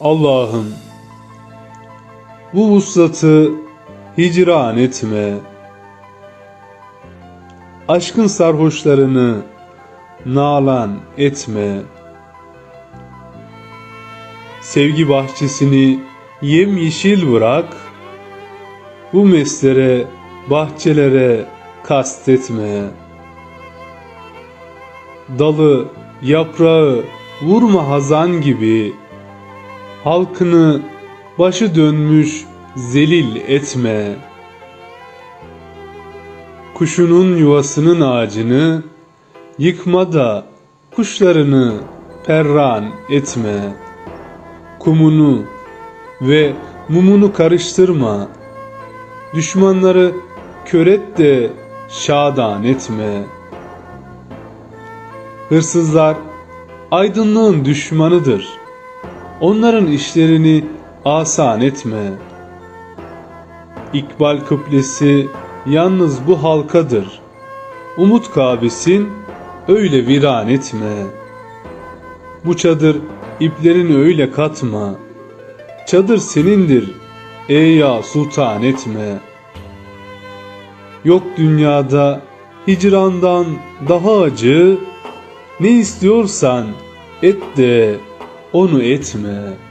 Allah'ım bu vuslatı hicran etme. Aşkın sarhoşlarını nalan etme. Sevgi bahçesini yemyeşil bırak. Bu meslere, bahçelere kastetme. Dalı, yaprağı vurma hazan gibi. Halkını başı dönmüş zelil etme. Kuşunun yuvasının ağacını yıkma da kuşlarını perran etme. Kumunu ve mumunu karıştırma. Düşmanları köret de şadan etme. Hırsızlar aydınlığın düşmanıdır. Onların işlerini asan etme. İkbal kıblesi yalnız bu halkadır. Umut Kabe'sin öyle viran etme. Bu çadır iplerini öyle katma. Çadır senindir ey ya sultan etme. Yok dünyada hicrandan daha acı, ne istiyorsan et de onu etme.''